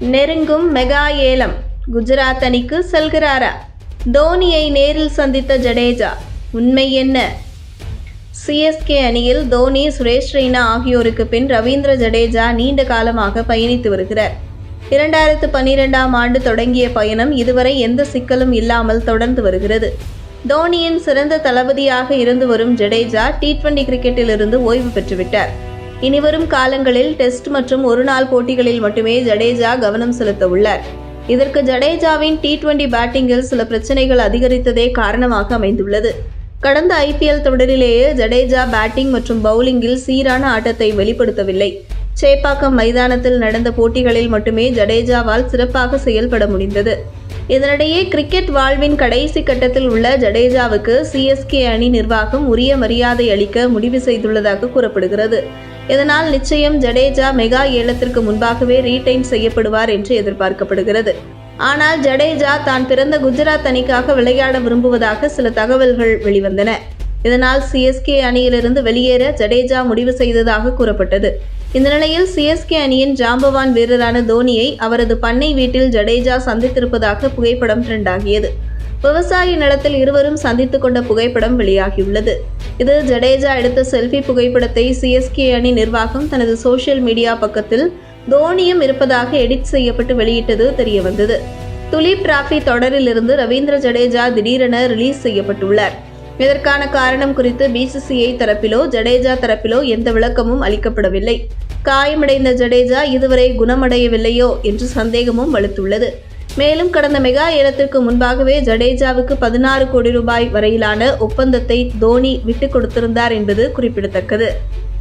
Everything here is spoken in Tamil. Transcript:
நெருங்கும் மெகா ஏலம். குஜராத் அணிக்கு செல்கிறாரா? தோனியை நேரில் சந்தித்த ஜடேஜா உண்மை என்ன? சிஎஸ்கே அணியில் தோனி சுரேஷ் ரெய்னா ஆகியோருக்கு பின் ரவீந்திர ஜடேஜா நீண்ட காலமாக பயணித்து வருகிறார். இரண்டாயிரத்து பன்னிரெண்டாம் ஆண்டு தொடங்கிய பயணம் இதுவரை எந்த சிக்கலும் இல்லாமல் தொடர்ந்து வருகிறது. தோனியின் சிறந்த தளபதியாக இருந்து வரும் ஜடேஜா டி டுவெண்டி கிரிக்கெட்டில் இருந்து ஓய்வு பெற்றுவிட்டார். இனிவரும் காலங்களில் டெஸ்ட் மற்றும் ஒருநாள் போட்டிகளில் மட்டுமே ஜடேஜா கவனம் செலுத்த உள்ளார் இதற்கு ஜடேஜாவின் டி டுவெண்டி பேட்டிங்கில் சில பிரச்சனைகள் அதிகரித்ததே காரணமாக அமைந்துள்ளது. கடந்த ஐபிஎல் தொடரிலேயே ஜடேஜா பேட்டிங் மற்றும் பவுலிங்கில் சீரான ஆட்டத்தை வெளிப்படுத்தவில்லை. சேப்பாக்கம் மைதானத்தில் நடந்த போட்டிகளில் மட்டுமே ஜடேஜாவால் சிறப்பாக செயல்பட முடிந்தது. இதனிடையே கிரிக்கெட் வாழ்வின் கடைசி கட்டத்தில் உள்ள ஜடேஜாவுக்கு சிஎஸ்கே அணி நிர்வாகம் உரிய மரியாதை அளிக்க முடிவு செய்துள்ளதாக கூறப்படுகிறது. இதனால் நிச்சயம் ஜடேஜா மெகா ஏலத்திற்கு முன்பாகவே ரீடைன் செய்யப்படுவார் என்று எதிர்பார்க்கப்படுகிறது. ஆனால் ஜடேஜா தான் பிறந்த குஜராத் அணிக்காக விளையாட விரும்புவதாக சில தகவல்கள் வெளிவந்தன. இதனால் சிஎஸ்கே அணியிலிருந்து வெளியேற ஜடேஜா முடிவு செய்ததாக கூறப்பட்டது. இந்த நிலையில் சிஎஸ்கே அணியின் ஜாம்பவான் வீரரான தோனியை அவரது பண்ணை வீட்டில் ஜடேஜா சந்தித்திருப்பதாக புகைப்படம் ட்ரெண்டாகியது விவசாய நிலத்தில் இருவரும் சந்தித்துக் கொண்ட புகைப்படம் வெளியாகியுள்ளது. இது ஜடேஜா எடுத்த செல்ஃபி புகைப்படத்தை சிஎஸ்கே அணி நிர்வாகம் தனது சோஷியல் மீடியா பக்கத்தில் தோனியும் இருப்பதாக எடிட் செய்யப்பட்டு வெளியிட்டது தெரியவந்தது. துலீப் டிராபி தொடரிலிருந்து ரவீந்திர ஜடேஜா திடீரென ரிலீஸ் செய்யப்பட்டுள்ளார். இதற்கான காரணம் குறித்து பிசிசிஐ தரப்பிலோ ஜடேஜா தரப்பிலோ எந்த விளக்கமும் அளிக்கப்படவில்லை. காயமடைந்த ஜடேஜா இதுவரை குணமடையவில்லையோ என்று சந்தேகமும் வலுத்துள்ளது. மேலும் கடந்த மெகா ஏலத்திற்கு முன்பாகவே ஜடேஜாவுக்கு பதினாறு கோடி ரூபாய் வரையிலான ஒப்பந்தத்தை தோனி விட்டுக் கொடுத்திருந்தார் என்பது குறிப்பிடத்தக்கது.